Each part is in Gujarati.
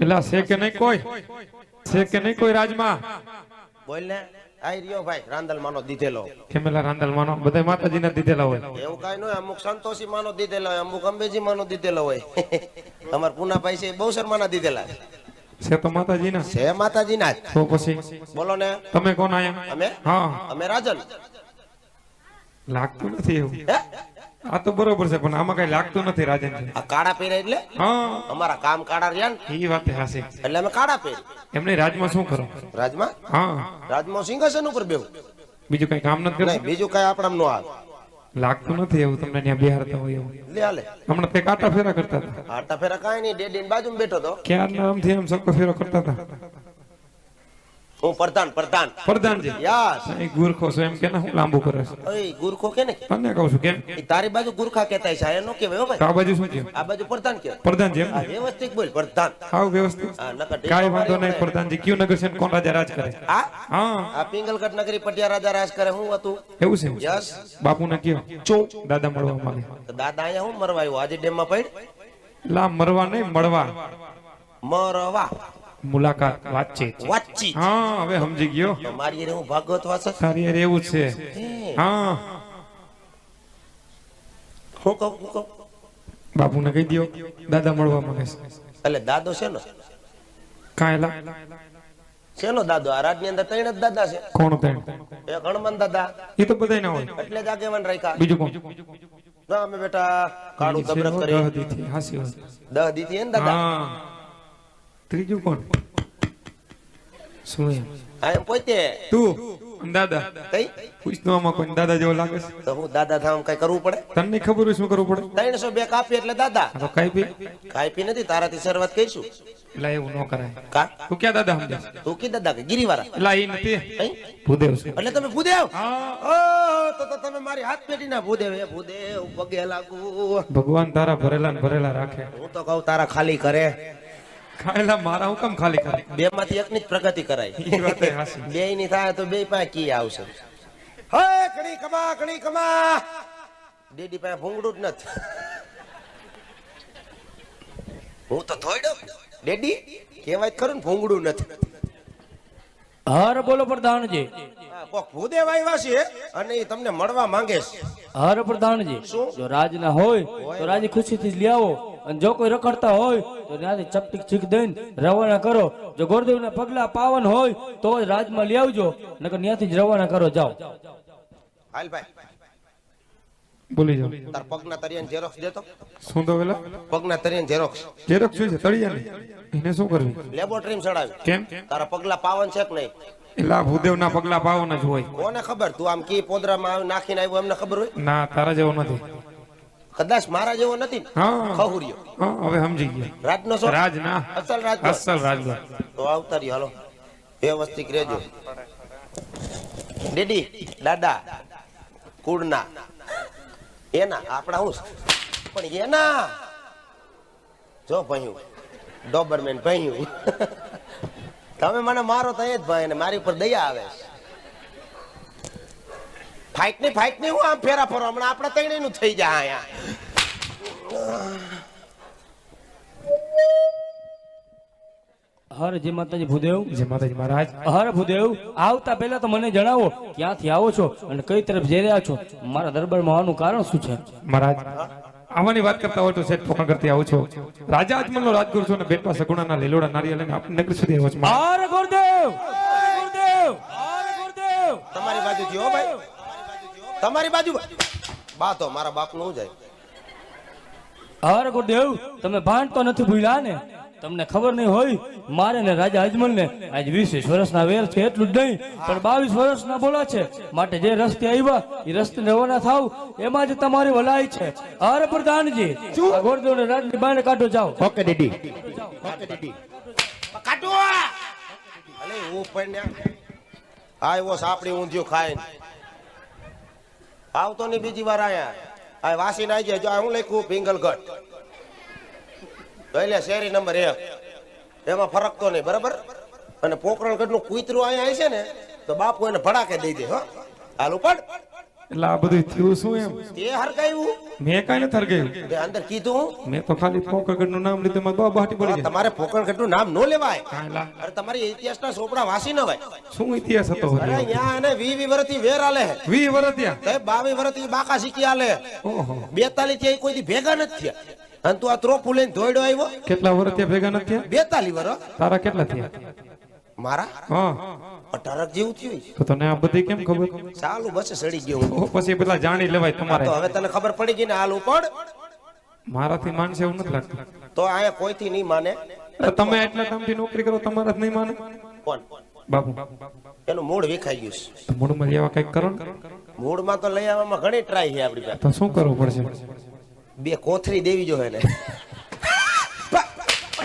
એલા છે કે નહીં કોઈ? છે કે નહીં કોઈ રાજમાં? બોલ ને આઈ રહ્યો ભાઈ રાંદલ માનો દીધેલો. કેમેલા રાંદલ માનો? બધા માતાજીના દીધેલા હોય. એવું કાઈ ન હોય અમુક સંતોષી માનો દીધેલા હોય અમુક અંબેજી માનો દીધેલો હોય. અમાર પૂનાભાઈ છે બહુ શર્માના દીધેલા. છે. તો માતાજીના? છે માતાજીના તો પછી? બોલો ને. તમે કોણ આયા? અમે? હા. અમે રાજન. લાગતું નથી એવું. આ તો બરોબર છે પણ આમાં કઈ લાગતું નથી રાજન આ કાળા પહેરે એટલે? હા. અમારા કામ કાળા રહ્યા ને? એ વાત હાસે એટલે અમે કાળા પહેરી એમને રાજમાં શું કરો? રાજમાં? હા. રાજમાં સિંહાસન ઉપર બેવું બીજું કઈ કામ નથી કરતું? બીજું કઈ આપણા નો આવે. લાગતું નથી એવું તમને ત્યાં બિહારતા હોય એવું? લે હાલે. હમણાં તે કાટા ફેરા કરતા હતા. કાટા ફેરા કાઈ નહીં ડેડીન બાજુમાં બેઠો તો. ક્યારના આમથી આમ સક્કો ફેરો કરતા હતા? હું પ્રધાન પ્રધાન. પ્રધાનજી. યસ. અહીં ગુરખો છો એમ કે ના હું લાંબુ કરે છે. ઓય ગુરખો કે ને? તને કહું છું કેમ? તારી બાજુ ગુરખા કહેતા છે એનો કે ભાઈ. આ બાજુ શું થયું? આ બાજુ પ્રધાન કે પ્રધાનજી એમ? વ્યવસ્થિત બોલ પ્રધાન. આવ વ્યવસ્થિત. હા નકર કાઈ વાંધો નહીં પ્રધાનજી કયું નગર છે કોણ રાજા રાજ કરે? આ હા. આ પિંગલગઢ નગરી પટિયા રાજા રાજ કરે હું હતું. એવું છે? યસ. બાપુને કયો? ચો. દાદા મળવા માંગે. દાદા અહીંયા હું મરવા આવ્યો આજે ડેમમાં પડ? લા મરવા નહીં મળવા. મરવા. મુલાકાત વાતચીત. વાતચીત. હા હવે સમજી ગયો. મારી હારે હું ભાગવત વાસ તારી યાર એવું છે. હા. હું. કહું હું કહું. બાપુને કહી દો દાદા મળવા માંગે છે. એટલે દાદો છે ને કાયલા. શેનો દાદો? આ રાજની અંદર ત્રણ જ દાદા છે. કોણ ત્રણ? એક હનુમાન દાદા. એ તો બધાય ના હોય. એટલે જ આગેવાન રાખ્યા. બીજું કોણ? ના અમે બેટા કાળું દબરક કરી. દહ દીધી દહ દીધી ને દાદા? હા. ત્રીજું કોણ? શું આ પોતે. તું? દાદા કઈ? પૂછતો આમાં કોઈ દાદા જેવો લાગે છે? તો હું દાદા થામ કઈ કરવું પડે? તને ખબર હોય શું કરવું પડે? ત્રણસો બે કાપી એટલે દાદા. તો કઈ બી કાપી નથી તારાથી શરૂઆત કરીશું. એટલે એવું ન કરાય. કા? તું ક્યાં દાદા સમજે? તું કી દાદા કે? ગિરિવાળા. એટલે એ નથી. ભૂદેવ છે. એટલે તમે ભૂદેવ? હા. ઓહ, તો તો તમે મારી હાથ પેટી ના ભૂદેવ. એ ભૂદેવ પગે લાગુ. ભગવાન તારા ભરેલા ને ભરેલા રાખે. હું તો કહું તારા ખાલી કરે ખાયલા મારા હું કેમ ખાલી ખાલી બે માંથી એક ની જ પ્રગતિ કરાય. બે ની થાય તો બે પાસે કી આવશે? હે કણી કમા કણી કમા. ડેડી પાસે ભૂંગડું જ નથી. હું તો ધોઈડો ડેડી કહેવાય ખરું ને ભૂંગળું નથી. હર બોલો પ્રધાનજી. અને એ તમને મળવા માંગે છે. હર પ્રધાનજી જો જો રાજના હોય તો રાજી ખુશીથી જ લઈ આવો. અને જો કોઈ રખડતા હોય તો ત્યાંથી ચપટીક છીક દઈને રવાના કરો. જો ગોરદેવના પગલા પાવન હોય તો જ રાજમાં લઈ આવજો નકર ત્યાંથી જ રવાના કરો જાઓ. હાલ ભાઈ. બોલી જાઓ. તાર પગના તરિયાન ઝેરોક્સ દેતો. શું તો પેલા? પગના તરિયાની ઝેરોક્સ ઝેરોક્ષ શું છે તળિયાની. એને શું કરવી? લેબોરેટરીમાં ચડાવી. કેમ? તારા પગલા પાવન છે કે નહીં? એલા ભૂદેવના પગલા પાવન જ હોય. કોને ખબર? તું આમ કી પોદરામાં નાખીને આવ્યો એમને ખબર હોય? ના તારા જેવો નથી. કદાચ મારા જેવો નથી ખહુરિયો. હવે સમજી ગયા. રાજનો છો રાજ ના અસલ રાજ અસલ રાજ તો આવતા રહ્યો હાલો. વ્યવસ્થિત રહેજો. ડેડી દાદા કુળના. એના આપણા હું? પણ એના? જો ભયું ડોબરમેન ભયું. તમે મને મારો તો એ જ ભાઈ ને મારી ઉપર દયા આવે છે. ફાઇટની ફાઇટની હું આમ ફેરા ફરો. હમણાં આપણે ત્રણેયનું થઈ જાય અહીંયા. હર જે માતાજી ભૂદેવ. જે માતાજી મહારાજ. હર ભૂદેવ આવતા પહેલા તો મને જણાવો ક્યાંથી આવો છો અને કઈ તરફ જઈ રહ્યા છો? મારા દરબારમાં આવવાનું કારણ શું છે? મહારાજ આવાની વાત કરતા હોય તો સેટ ફોકણ કરતી આવું છો. રાજા અજમલનો રાજગુરુ છું અને બેટમાં સગુણાના લીલોડા નારિયેળ લઈને આપણે નગર સુધી આવ્યો છું મહારાજ. હર ગુરુદેવ હર ગુરુદેવ હર ગુરુદેવ. તમારી બાજુથી હો ભાઈ. તમારી બાજુ બા. તો મારા બાપનું જાય? અરે ગુરુદેવ તમે ભાન તો નથી ભૂલ્યા ને? તમને ખબર નહીં હોય મારે ને રાજા અજમલ ને આજ વીસ વર્ષના વેર છે એટલું જ નહીં પણ બાવીસ વર્ષના બોલા છે. માટે જે રસ્તે આવ્યા એ રસ્તે રવાના થાવ એમાં જ તમારી ભલાઈ છે. અરે પ્રધાનજી ગુરુદેવ ને રાજની બાને કાઢો જાઓ. ઓકે દીદી. કાઢો! અલે હું પણ આવ્યો સાપડી ઊંધિયું ખાઈને. આવતો નહીં, બીજી વાર આયા. આ વાસી ના જાય, જો હું લખ્યું? પિંગલગઢ. એટલે શેરી નંબર એક. એમાં ફરક તો નહીં, બરાબર? અને પોકરણગઢનું કુતરું અહીંયા છે ને, તો બાપુ એને ભડાકે દઈ દે, હો. હાલ ઉપર એટલે આ બધું થયું શું એમ? તે હરગાયું? મેં કાંઈ નથી હરગાયું. તે અંદર કીધું? મેં તો ખાલી પોકળગઢનું નામ લીધું મારે બાબા હાટી પડી તમારે તમારે પોકણગઢનું નામ ન લેવાય. અરે તમારી ઇતિહાસના સોપડા વાસી ન હોય. શું ઇતિહાસ હતો અરે અહીંયા એને વી વી વર્ષથી વેર આલે વી વર્ષ થયા તે બાવી વર્ષથી બાકા શીખી આલે ઓહો. બેતાલી થી કોઈ દી ભેગા નથી થયા. અને તું આ ત્રોપુ લઈને ધોઈડો આવ્યો? કેટલા વર્ષ ભેગા નથી થયા? બેતાલી વર્ષ તારા કેટલા થયા? મારા? હા. અઢારક જેવું થયું. તો તને આ બધી કેમ ખબર? ચાલુ બસ સડી ગયો હું. પછી પેલા જાણી લેવાય તમારે તો હવે તને ખબર પડી ગઈ ને હાલ ઉપર મારાથી માનશે એવું નથી લાગતું. તો અહીંયા કોઈથી નહીં માને? તમે એટલા ટાઈમથી નોકરી કરો તમારા જ નહીં માને. કોણ? બાપુ. એનું મૂળ વિખાઈ ગયું છે. મૂળમાં જેવા કંઈક કરો મૂળમાં તો લઈ આવવામાં ઘણી ટ્રાય છે આપણી પાસે. તો શું કરવું પડશે? બે કોથરી દેવી જોઈએ ને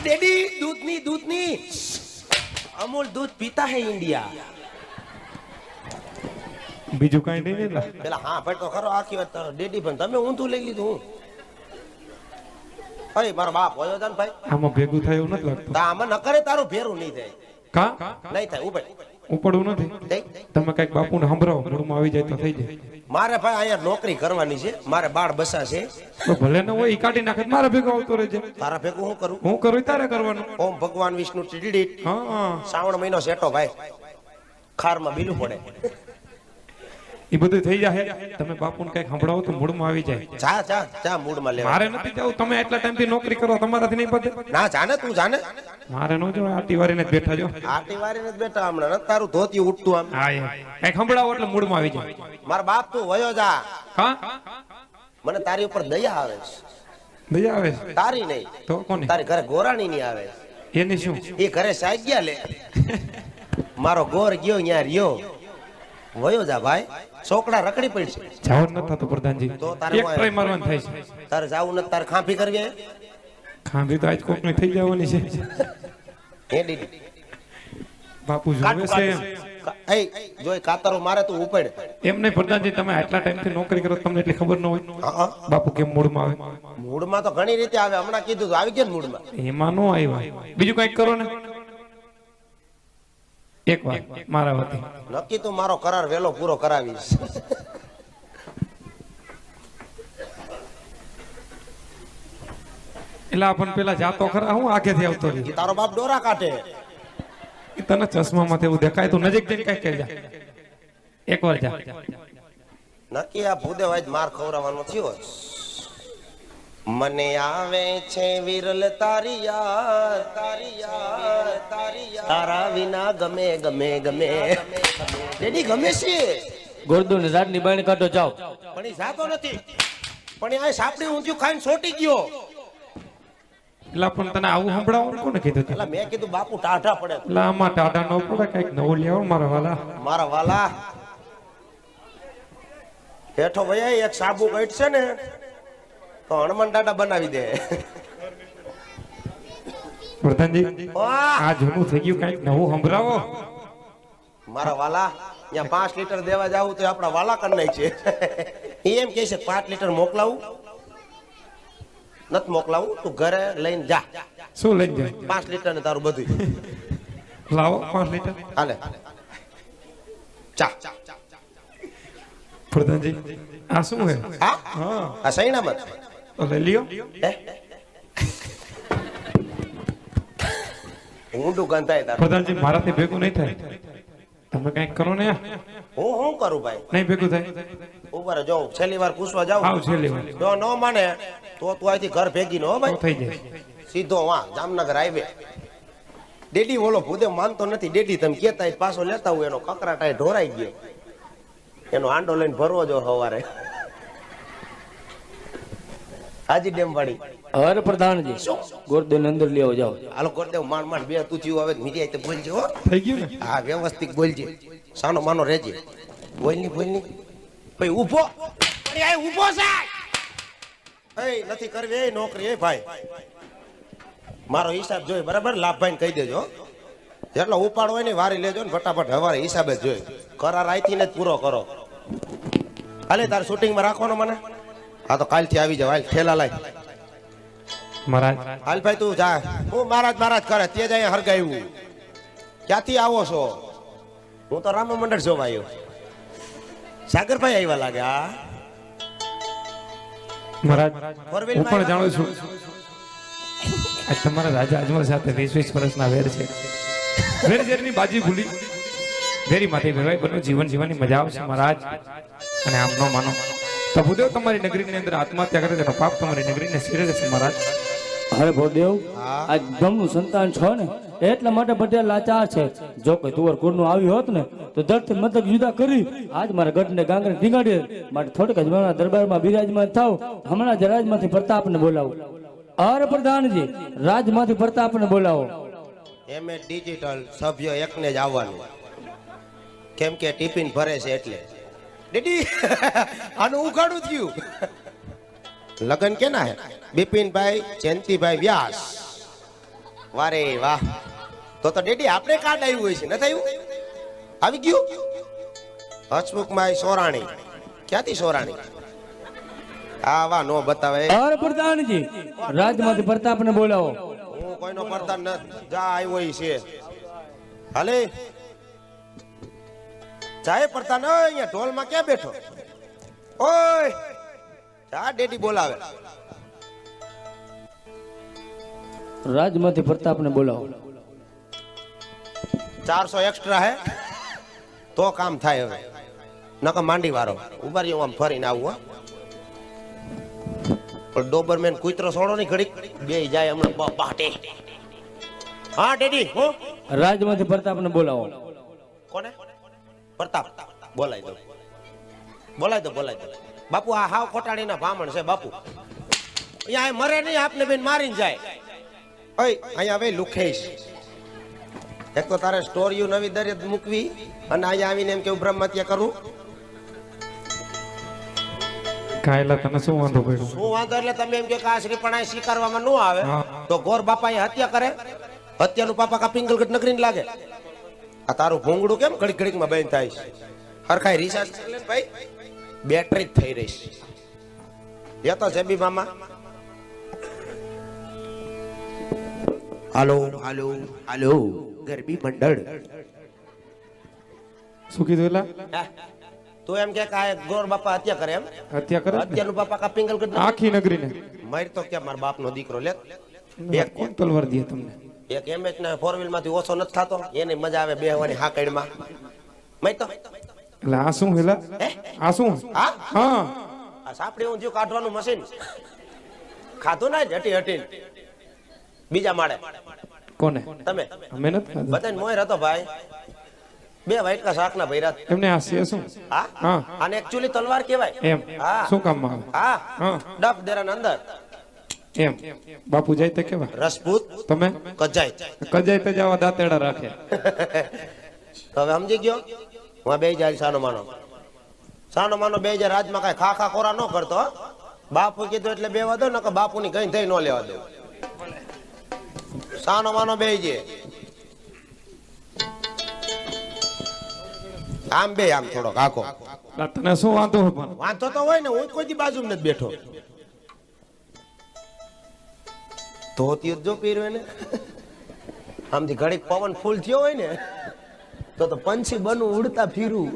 ડેડી દૂધની દૂધની. અમૂલ દૂધ પીતા હે ઇન્ડિયા. બીજું કઈ નહીં ને પેલા હા ભાઈ તો ખરો આખી વાત તારો. ડેડી પણ તમે ઊંધું લઈ લીધું હું. અરે મારો બાપ હોય ભાઈ. આમાં ભેગું થાય એવું નથી લાગતું. આમાં ન કરે તારું ભેરું નહીં થાય. કા? નહીં થાય ઉભે ઉપડવું નથી. તમે કંઈક બાપુને સંભળાવો મૂળમાં આવી જાય તો થઈ જાય. મારે ભાઈ અહીંયા નોકરી કરવાની છે મારે બાળ બસા છે. તો ભલે ન હોય ઈ કાઢી નાખે મારા ભેગો આવતો રહેજે. તારા ભેગું હું કરું? હું કરું તારે કરવાનું. ઓમ ભગવાન વિષ્ણુ ટીડી હા. શ્રાવણ મહિનો સેટો ભાઈ. ખારમાં બીલું પડે. એ બધું થઈ જાય તમે બાપુને કંઈક સંભળાવો તો મૂળમાં આવી જાય. લેવા. મારે નથી જવું. તમે એટલા ટાઈમથી નોકરી કરો તમારાથી નહીં બધે ના જાને તું જાને. મારે ન જો આટી વારીને જ બેઠા જો. આટી વારીને જ બેઠા હમણાં નથી તારું ધોતી ઉઠતું આમ. હા એ કંઈક સંભળાવો એટલે મૂળમાં આવી જાય. મારા બાપ તું વયો જા. હા? મને તારી ઉપર દયા આવે છે. દયા આવે છે. તારી નહીં. તો કોને? તારી ઘરે ગોરાણી ની આવે. એની શું? એ ઘરે સાગ્યા લે. મારો ગોર ગયો ન્યા રહ્યો. વયો જા ભાઈ. છોકરા રકડી પડશે જાવું ન થતું પ્રધાનજી. તો તારે એક ટ્રાય મારવાનું થાય છે. તારે જાવું ન તારે ખાંફી કરવી ખાંફી તો આજ કોકની થઈ જવાની છે. હે બાપુ જોવે છે એ. જોઈ કાતરો મારે તો ઉપડ. એમ નહીં પ્રધાનજી તમે આટલા ટાઈમથી નોકરી કરો તમને એટલી ખબર ન હોય. બાપુ કેમ મૂળમાં મૂડમાં તો ઘણી રીતે આવે. હમણાં કીધું આવી ગયા ને મૂડમાં એમાં નો આવ્યા. બીજું કંઈક કરો ને. એક વાર મારા વતી. નક્કી તો મારો કરાર વેલો પૂરો કરાવીશ. એટલે આપણને પેલા જાતો ખરા હું આગેથી આવતો રહી તારો બાપ ડોરા કાઢે. તને ચશ્મામાં એવું દેખાય તું નજીક જઈને કઈ કહેજા. જા એક વાર જા. નક્કી આ ભૂદેવ આજ માર ખવડાવવાનો થયો. મને આવે છે વિરલ તારી યાદ તારી યાદ તારી યાદ. તારા વિના ગમે ગમે ગમે. ડેડી ગમે છે? ગોરદો ને ઝાડની બાયણે કાઢો જાઓ. પણ એ જાતો નથી. પણ આ સાપડી ઊંધિયું ખાઈને સોટી ગયો. એટલે તને આવું સંભળાવવાનું કોને કીધું એટલે મેં કીધું બાપુ ટાઢા પડે એટલે આમાં ટાટા ન પડે કંઈક નવું લેવો મારા વાલા. મારા વાલા. હેઠો ભૈયા એક સાબુ કઈટ છે ને તો હનુમાન દાદા બનાવી દે? પ્રધાનજી આ જૂનું થઈ ગયું કંઈક નવું સંભળાવો. મારા વાલા ત્યાં પાંચ લીટર દેવા જાવ તો આપણા વાલા કર નાખ છે એમ કે છે પાંચ લીટર મોકલાવું? નથી મોકલાવું? તું ઘરે લઈને જા. શું લઈ જાય? પાંચ લીટર ને તારું બધું લાવો પાંચ લીટર. હાલે. ચા. પ્રધાનજી આ શું હે? હા? હા. આ સૈણામાં હે ઊંડું ગંધાય તારું પ્રધાનજી મારાથી ભેગું નહીં થાય. તમે કંઈક કરો ને હું શું કરું ભાઈ? નહીં ભેગું થાય. ઉપર જો છેલ્લી વાર પૂછવા જાવ આવ છેલ્લી વાર. જો ન માને તો તું અહીંથી ઘર ભેગી નો ભાઈ. થઈ જાય. સીધો વા જામનગર હાઈવે. ડેડી બોલો ભૂદે માનતો નથી. ડેડી તમે કેતા હોય પાછો લેતા હું એનો કકરાટા ઢોરાઈ ગયો. એનો આંડો લઈને ભરવો જો સવારે. હાજી ડેમ વાળી હર પ્રધાનજી. ગોરદેવ અંદર લેવો જાઓ. હાલો ગોરદેવ માણ માંડ બે તું જીવ આવે મીડિયા તો બોલજે હો. થઈ ગયું હા વ્યવસ્થિત બોલજે. સાનો માનો રહેજે. બોલની બોલની. ભાઈ ઊભો. અરે આ ઊભો સાહેબ. એ નથી કરવી. એ નોકરી એ ભાઈ. મારો હિસાબ જોઈ બરાબર? લાભભાઈ કહી દેજો જેટલો ઉપાડ હોય ને વારી લેજો ને ફટાફટ હવારે હિસાબે જોઈ કરાર આઈથી ને પૂરો કરો. હાલે તાર શૂટિંગમાં રાખવાનો મને? હા તો કાલથી આવી જાવ હાલ ઠેલા લાય. મહારાજ. હાલ ભાઈ તું જા. હું મહારાજ મહારાજ કરે તે જ અહીંયા હરગાયું. ક્યાંથી આવો છો? હું તો રામ મંડળ જોવા આવ્યો સાગરભાઈ આવ્યા લાગે આ મહારાજ હું પણ જાણું છું. આજ તમારા રાજા અજમલ સાથે વીસ વીસ વર્ષના વેર છે. વેર ઝેરની બાજી ભૂલી. વેરી માથે વેવાય બનો જીવન જીવવાની મજા આવશે મહારાજ. અને આમ ન માનો. તો ભૂદેવ તમારી નગરીની અંદર આત્મહત્યા કરે તેનો પાપ તમારી નગરીને શિરે જશે મહારાજ. અરે ભોદેવ આ આજ બ્રહ્મનું સંતાન છો ને? એટલા માટે બધા લાચાર છે. જો કોઈ તુવર કુળનું આવ્યું હોત ને તો ધરતી મતક જુદા કરી. આજ મારા ગઢને ગાંગરે ટીંગાડી માટે થોડક જ મારા દરબારમાં બિરાજમાન થાવ. હમણાં જ રાજમાંથી પ્રતાપને બોલાવો. અરે પ્રધાનજી રાજમાંથી પ્રતાપને બોલાવો. એમ એ ડિજિટલ સભ્ય એકને જ આવવાનું. કેમ કે ટિફિન ભરે છે એટલે. દીદી આનું ઉઘાડું થયું. લગન કેના હે? બિપિનભાઈ જયંતિભાઈ વ્યાસ. વારે વાહ. તો તો ડેડી આપણે કાર્ડ આવ્યું હોય છે ન થયું? આવી ગયું? હસમુખભાઈ સોરાણી. ક્યાંથી સોરાણી? આ વાહ નો બતાવે. અરે પ્રધાનજી રાજમાંથી પ્રતાપને બોલાવો. હું કોઈનો પડતા ન જા આવ્યો છે. હાલે? ચાય પડતા ન હોય અહીંયા ઢોલમાં ક્યાં બેઠો ઓય જા ડેડી બોલાવે રાજમાંથી પ્રતાપને બોલાવો ચારસો એક્સ્ટ્રા હે તો કામ થાય હવે નકર માંડી વારો ઊભા રહ્યો આમ ફરીને આવું હો પણ ડોબરમેન કૂતરો છોડો ની ઘડીક બે જાય હમણાં બ- બાટે હા ડેડી હું રાજમાંથી પ્રતાપને બોલાવો કોને પ્રતાપ બોલાય દો. બોલાય દો બોલાય દો. બાપુ આ હાવ ખોટાડીના ભામણ છે બાપુ. અહીંયા મરે નહીં આપને બેન મારીને જાય. ઓય અહીંયા હવે લુખેશ. એક તો તારે સ્ટોરીઓ નવી દરે મૂકવી અને અહીંયા આવીને એમ કેવું બ્રહ્મ હત્યા કરું? કાયલા તને શું વાંધો પડ્યો? શું વાંધો એટલે તમે એમ કે આ શ્રીપણાએ સ્વીકારવામાં ન આવે. તો ગોર બાપાએ હત્યા કરે? હત્યાનું પાપા કા પિંગલગઢ નગરીને લાગે? આ તારું ભૂંગળું કેમ ઘડીક ઘડીકમાં બેન થાય છે? હરખાઈ રિસાર્જ કરી લે ભાઈ. બેટરી જ થઈ રહી છે એ તો છે બી મામા. હાલો હાલો હાલો ગરબી મંડળ. શું કીધું એલા તો એમ કે આ ગોર બાપા હત્યા કરે એમ? હત્યા કરે? હત્યાનું બાપા કા પિંગલગઢ આખી નગરીને. મારી તો કે મારા બાપનો દીકરો લે બે કોણ તલવાર દે તમને? એક એમએચ ના ફોર વ્હીલમાંથી ઓછો નથી થતો. એને મજા આવે બેહવાની હાકડીમાં મય તો એટલે આ શું હેલા? આ શું? હા? હા. આ સાપડી ઊંધિયું કાઢવાનું મશીન ખાધું ના હટી હટી બીજા માળે. કોને? તમે? અમે નથી. બધાને મોર હતો ભાઈ. બે વાઈટકા શાકના ભૈરા એમને આ છે શું? હા? હા. આને એકચ્યુઅલી તલવાર કહેવાય. એમ. હા. શું કામમાં આવે? હા. હા. ડફ દેરાના અંદર. એમ. બાપુ જાય તો કેવા? રસપૂત? તમે? કજાય. કજાય તો જવા દાંતેડા રાખે. હવે સમજી ગયો? હું બે હજાર સાનો માનો. સાનો માનો બે હજાર રાજમાં કઈ ખા ખા ખોરા ન કરતો બાપુ કીધું એટલે બે દો ને બાપુ ની કઈ થઈ ન લેવા દો સાનો માનો બે જે. આમ બે આમ થોડોક આખો. તને શું વાંધો વાંધો તો હોય ને હું કોઈ બાજુ નથી બેઠો. ધોતી જ જો પહેર્યું ને આમથી ઘડીક પવન ફૂલ થયો હોય ને તો તો પંછી બનવું ઉડતા ફીરું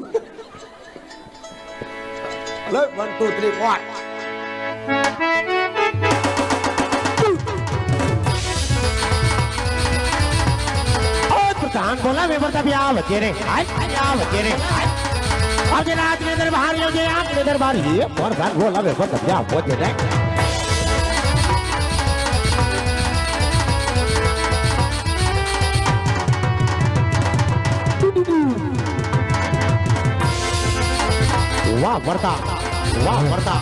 વન ટુ થ્રી ફોર प्रधान बोला मैं बता भी आ बच्चे रे आज आ बच्चे रे आज रात में दरबार ले गए आप दरबार ये प्रधान बोला मैं बता भी आ बच्चे वाह वर्ता वाह वर्ता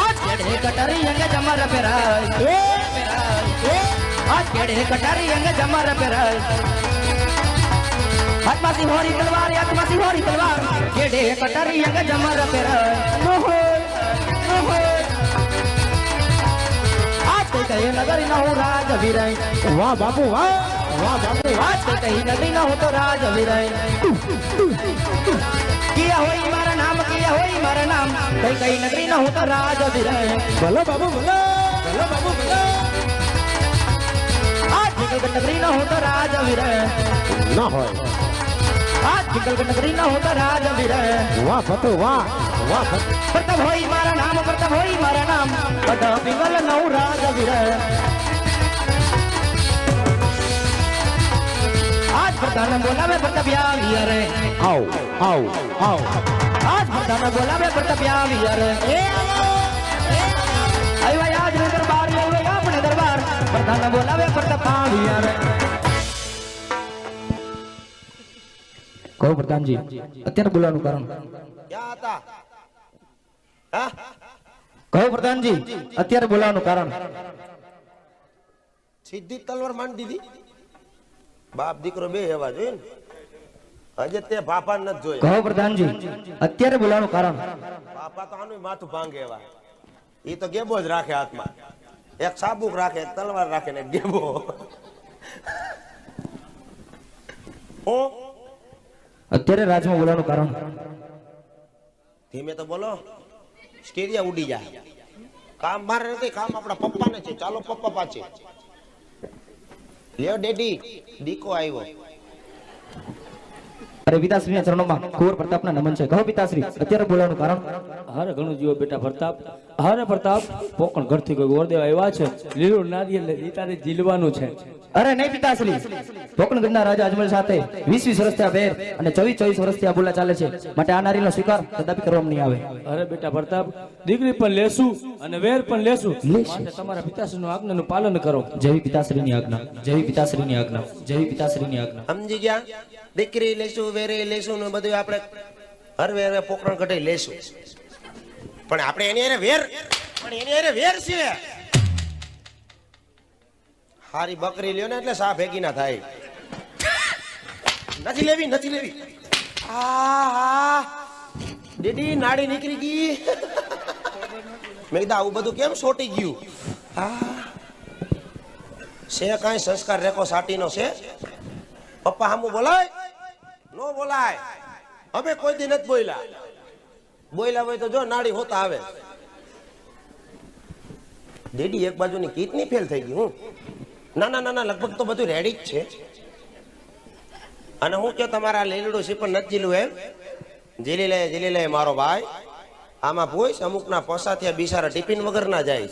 आज केड़े कटारी यंगे जमा रे जमर ए। आज केड़े कटारी यंगे जमा रे पेराय आत्मासी होरी तलवार आत्मासी होरी तलवार। केड़े कटारी यंगे जमा रे पेराय ओहो ओहो आज के नगर नौ राज वीराय वाह बाबू वाह। राजामनी वाच के कहीं नदी ना हो तो राज विरय किया होई मारा नाम किया होई मारा नाम कहीं कहीं नगरी ना हो तो राज विरय भला बाबू भला भला बाबू भला आज निकल के नगरी ना हो तो राज विरय ना हो आज निकल के नगरी हो तो राज विरय वाह फतो वाह वाह। प्रताप होई मारा नाम, प्रताप होई मारा नाम। बड़ा विमल नौ राज विरय પ્રધાન બોલાવે પ્રતાપ્યા વીર આવ આવ આવ. આજ પ્રધાન બોલાવે પ્રતાપ્યા વીર આવ્યા આજ નો દરબાર આવે આપણે દરબાર. પ્રધાન બોલાવે પ્રતાપા વીર કહો પ્રધાનજી અત્યારે બોલાવાનું કારણ. ક્યાં હતા? હા? કહો પ્રધાનજી અત્યારે બોલાવાનું કારણ. સીધી તલવાર માંડી દીધી? બાપ દીકરો બે એવા જોઈએ ને. હજે તે બાપા નથી જોયા. કહો પ્રધાનજી અત્યારે બોલાવાનું કારણ. બાપા તો આનું માથું ભાંગે એવા. એ તો ગેબો જ રાખે હાથમાં. એક સાબુક રાખે એક તલવાર રાખે ને ગેબો. ઓ અત્યારે રાજમાં બોલાવાનું કારણ. ધીમે તો બોલો. સ્ટેરિયા ઉડી જાય કામ મારે નથી કામ આપણા પપ્પાને છે. ચાલો પપ્પા પાછે. લ્યો ડેડી દીકો આવ્યો અરે પિતાશ્રીના ચરણોમાં કુંવર પ્રતાપના નમન છે. કહો પિતાશ્રી અત્યારે બોલાવાનું કારણ? હારે ઘણું જીવો બેટા પ્રતાપ હારે પ્રતાપ પોકણ ઘરથી કોઈ ગોરદેવ આવ્યા છે? લીલું નારિયેલ તારે જીલવાનું છે. અરે નહીં પિતાશ્રી. પોકણ ગઢના રાજા અજમલ સાથે વીસ વીસ વર્ષ આ વેર અને ચોવીસ ચોવીસ વર્ષ આ બોલા ચાલે છે. માટે આ નારીનો સ્વીકાર કદાપી કરવામાં નહીં આવે. અરે બેટા પ્રતાપ દીકરી પણ લેશું અને વેર પણ લેશું. માટે તમારા પિતાશ્રીનું આજ્ઞાનું પાલન કરો. જેવી પિતાશ્રીની આજ્ઞા જેવી પિતાશ્રીની આજ્ઞા જેવી પિતાશ્રીની આજ્ઞા. સમજી ગયા? દીકરી લેશું વેરે લેશું ને બધું આપણે હરવે હરવે પોકરણ કઢાઈ લેશું. પણ આપણે એની અરે વેર, પણ એની હારે વેર છે હારી બકરી લ્યો ને એટલે સા ભેગી ના થાય. નથી લેવી નથી લેવી. આ દીદી નાડી નીકળી ગઈ. મેં કીધા, આવું બધું કેમ સોટી ગયું? હા છે કાંઈ સંસ્કાર રેખો સાટીનો છે? પપ્પા હામું બોલાય? નો બોલાય. અમે કોઈ દી નથી બોલ્યા. બોલ્યા હોય તો જો નાડી હોતા આવે. ડેડી એક બાજુની કીટની ફેલ થઈ ગઈ, હું? ના ના ના લગભગ તો બધું રેડી જ છે. અને હું કે તમારા લીલડું પણ નથી જીલું એમ? જીલી લે જીલી લે મારો ભાઈ. આમાં પૂછ અમુકના પોસા થયા, બિસારા ટિફિન વગર ના જાય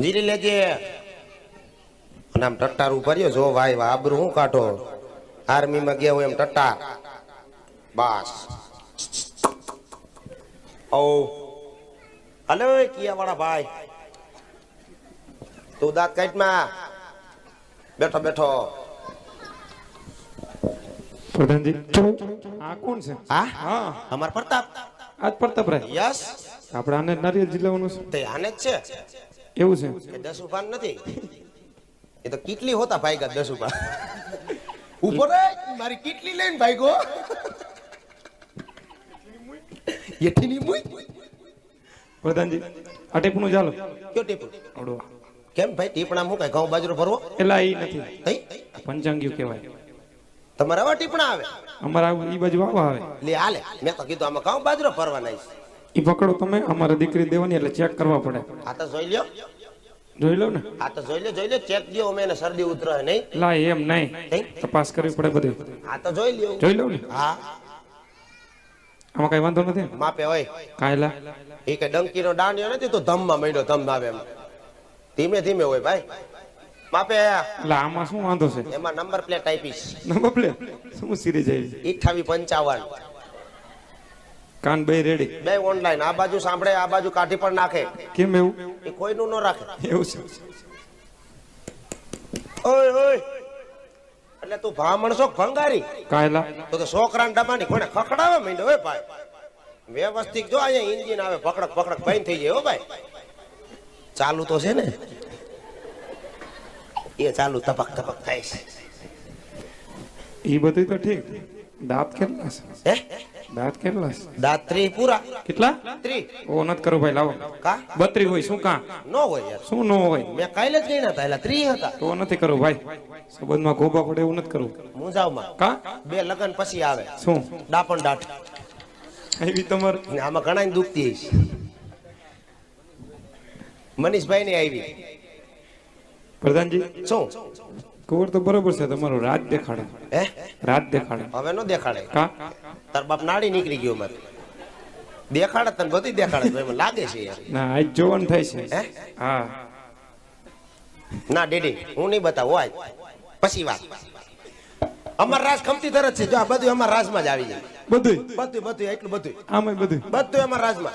જીલી લેજે અને આમ ટટ્ટાર ભર્યો જો ભાઈ આબરું હું કાઢો? આર્મીમાં ગયા હોય એમ ટટ્ટાર. બસ. ઓ. હલો કિયા વાળા ભાઈ. તું દાંત કાઢમાં. બેઠો બેઠો. પ્રધાનજી આ કોણ છે? હા? હા. અમાર પ્રતાપ. આજ પ્રતાપરાય યસ. આપણે આને નારિયેલ જિલ્લાવાનું છે. તે આને જ છે. એવું છે. કે દસ ઉપાન નથી. એ તો કેટલી હોતા ભાઈ દસ ઉપાન. ઉપર મારી કેટલી લઈને ભાઈગો એઠીની મુઈ પ્રધાનજી આ ટેપનું ચાલો કયો ટીપું આવડો કેમ ભાઈ ટીપણા મૂકાય ઘઉં બાજરો ભરવો એટલે એ નથી થઈ પંચાંગીયું કહેવાય તમારે આવા ટીપણા આવે? અમારા એ બાજુ આવા આવે. લે હાલે. મેં તો કીધું આમાં ઘઉં બાજરો ભરવાના છે. ઈ પકડો તમે અમારે દીકરી દેવાની એટલે ચેક કરવા પડે. આ તો જોઈ લ્યો. જોઈ લો ને. આ તો જોઈ લે જોઈ લે ચેક દ્યો અમે એને શરદી ઉતરે નહીં. લા એમ નહીં. નહીં? તપાસ કરવી પડે બધી. આ તો જોઈ લ્યો. જોઈ લો ને. હા. આમાં કઈ વાંધો નથી? માપે હોય. કાયલા? એ કે ડંકીનો દાંડિયો નથી તો ધમમાં મળ્યો ધમ આવે એમ. ધીમે ધીમે હોય ભાઈ. માપે એટલે આમાં શું વાંધો છે? એમાં નંબર પ્લેટ આપીશ. Number plate? શું સિરીઝ આવી? અઠાવી પંચાવન. કાન બે રેડી. બે ઓનલાઈન. આ બાજુ સાંભળે આ બાજુ કાઢી પણ નાખે. કેમ એવું? એ કોઈનું ન રાખે. એવું છે. ઓય ઓય. એટલે તું ભામણ છો ભંગારી. કાયલા. તો તો છોકરાના ડબ્બાની કોણે ખખડાવે માંડ્યો હે ભાઈ. વ્યવસ્થિત જો અહીંયા ઇન્જિન આવે પકડક પકડક બંધ થઈ જાય હો ભાઈ. ચાલુ તો છે ને. એ ચાલુ તપક તપક થાય છે. એ બધું તો ઠીક. દાંત કેટલા છે? હે? દાંત કેટલા? દાંત ત્રી પૂરા. કેટલા? ત્રી. ઓ નથી કરો ભાઈ લાવો. કા? બત્રી હોય શું કા? ન હોય યાર. શું ન હોય? મેં કાલે જ ગઈ હતા એલા ત્રી હતા. તો નથી કરો ભાઈ. સંબંધમાં ગોબા પડે એવું નથી કરું. મુંજાવમાં. કા? બે લગન પછી આવે. શું? ડાપણ દાટ આવી તમાર? ને આમાં ઘણા દુખતી હશે મનીષભાઈ ની આવી. પ્રધાનજી? શું? કુંવર તો બરોબર છે તમારો. રાત દેખાડે. હે? રાત દેખાડે. હવે નો દેખાડે. કા? તાર બાપ નાડી નીકળી ગયો મારે. દેખાડે તને બધી દેખાડે મને લાગે છે યાર. ના આજ જોવાનું થાય છે. હે? હા. ના ડેડી હું નહીં બતાવું આજ. પછી વાત. અમાર રાજ ખમતી તરત છે જો આ બધું અમાર રાજમાં જ આવી જાય. બધું બધું બધું એટલું બધું આમાં બધું બધું અમાર રાજમાં.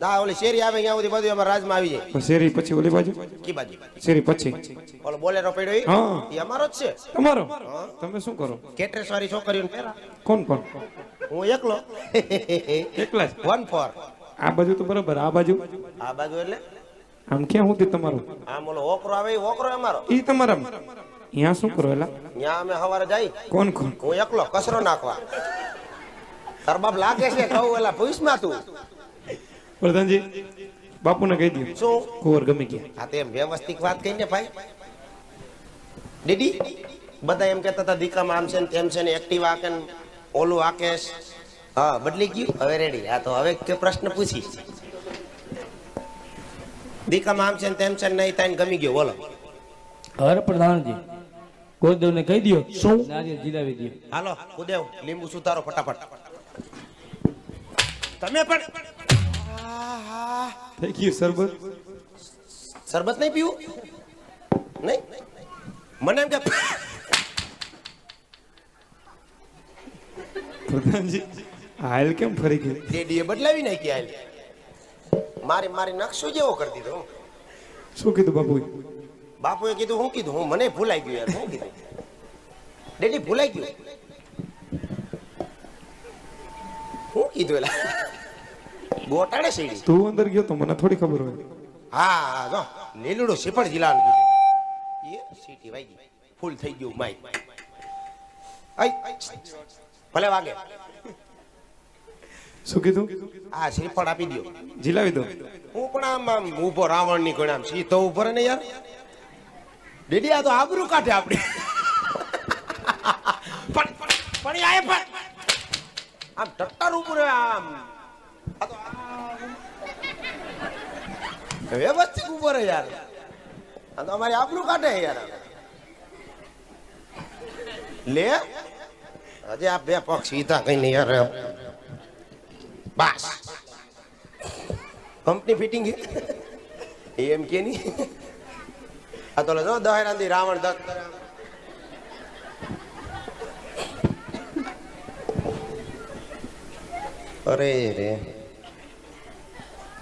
દા ઓલી શેરી આવે ત્યાં સુધી બધું અમાર રાજમાં આવી જાય. શેરી પછી ઓલી બાજુ? કી બાજુ? શેરી પછી. ઓલો બોલેરો પડ્યો હા. એ અમારો જ છે? તમારો તમે શું કરો? કેટરેસ વાળી છોકરીઓને પહેરા. કોણ કોણ? હું એકલો. એકલા વન ફોર આ બાજુ તો બરાબર આ બાજુ? આ બાજુ એટલે? આમ ક્યાં હું તમારું? આમ ઓલો ઓકરો આવે એ ઓકરો અમારો ઈ તમારા અહીંયા શું કરો એલા? ત્યાં અમે સવારે જાય. કોણ કોણ? હું એકલો કચરો નાખવા. તાર બાપ લાગે છે કહું એલા ભવિષ્યમાં તું. પ્રધાનજી બાપુને કહી દઉં શું? કુંવર ગમી ગયા. આ તેમ વ્યવસ્થિત વાત કહીને ભાઈ. દીદી બધા એમ કહેતા હતા દીકામાં આમ છે ને તેમ છે ને એક્ટિવા કે ઓલું આકેશ? હા બદલી ગયું. હવે રેડી હા તો હવે કે પ્રશ્ન પૂછી? દીકામાં આમ છે ને તેમ છે ને નહીં થાય ગમી ગયો. બોલો. હર પ્રધાનજી ગોરદેવને કહી દો શું નારિયેળ જીલાવી દો હાલો ગુરુદેવ લીંબુ સુતારો ફટાફટ. તમે પણ થઈ ગયું સરબત. શરબત નહીં પીવું? નહીં? મને એમ કે પ્રધાનજી હાલ કેમ ફરી ગઈ? ડેડીએ બદલાવી નાખી હાલ. મારે મારે નકશો જેવો કરી દીધો. શું કીધું બાપુ બાપુએ કીધું હું કીધું હું મને ભૂલાઈ ગયું યાર હું કીધું. ડેડી ભૂલાઈ ગયું. હું કીધું એલા? ગોટાડે સીડી. તું અંદર ગયો તો મને થોડી ખબર હોય. હા હા જો લીલુડું સિફળ જિલ્લાનું કીધું. એ સીટી વાગી. ફૂલ થઈ ગયું માઈક આઈ ભલે વાગે. શું કીધું? આ શ્રીફળ આપી દો જીલાવી દો. હું પણ આમ આમ ઊભો રાવણની કોઈ આમ સીધો ઊભો રહે ને યાર. દીદી આ તો આબરૂ કાઢે આપડી પણ પણ આય પણ. આમ ટટ્ટર ઉપર આમ. આ તો વ્યવસ્થિત ઊભો રહે યાર. આ તો અમારી આબરૂ કાઢે યાર. લે. હજી આ બે પગ સીધા કઈ નહીં યાર બસ. કંપની ફિટિંગ એમ કે નહીં? આ તો જો દહેરાંદી રાવણ દત્ત. અરે રે.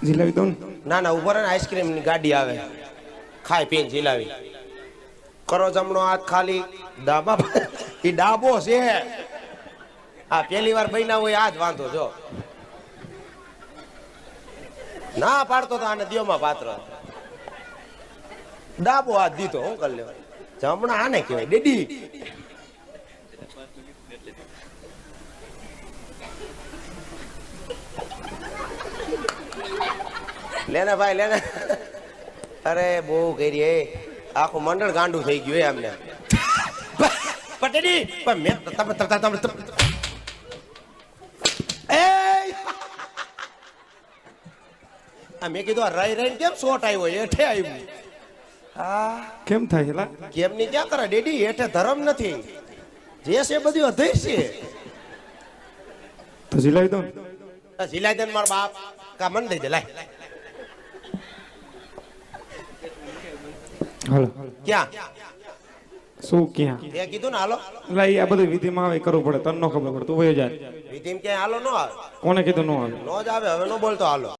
જીલાવી દઉં ને? ના ઉપર આઈસ્ક્રીમની ગાડી આવે. ખાઈ પીને જીલાવી. કરો જમણો હાથ ખાલી. ડાબા એ ડાબો છે. આ પેલી વાર બન્યા હોય, આ જ વાંધો, જો. ના પાડતો તો આને દિયોમાં પાત્ર. ડાબો હાથ દીધો, હું કરી લેવાય જમણા આને કહેવાય, ડેડી. લેને ભાઈ, લેને. અરે, બહુ કરી, એ. આખું મંડળ ગાંડું થઈ ગયું એમને પટેલી પણ મેં તમે તમે તમે તમે એ આ મેં કીધું આ રહી રહીને કેમ શોટ આવ્યો? હેઠે આવ્યું. હા. કેમ થાય એલા કેમ ની ક્યાં કરે? ડેડી હેઠે ધરમ નથી. જે છે બધું અધૈર છે. તો જીલાવી દો ને. દે મારા બાપ. કા મન દઈ દે લાય. હાલો. ક્યાં? શું ક્યાં? એ કીધું ને હાલો. એટલે આ બધું વિધિમાં આવે કરવું પડે. તને ન ખબર પડે તું વયો જાય. વિધિમાં ક્યાંય હાલો ન આવે. કોને કીધું ન આવે? નો જ આવે હવે નો બોલતો હાલો.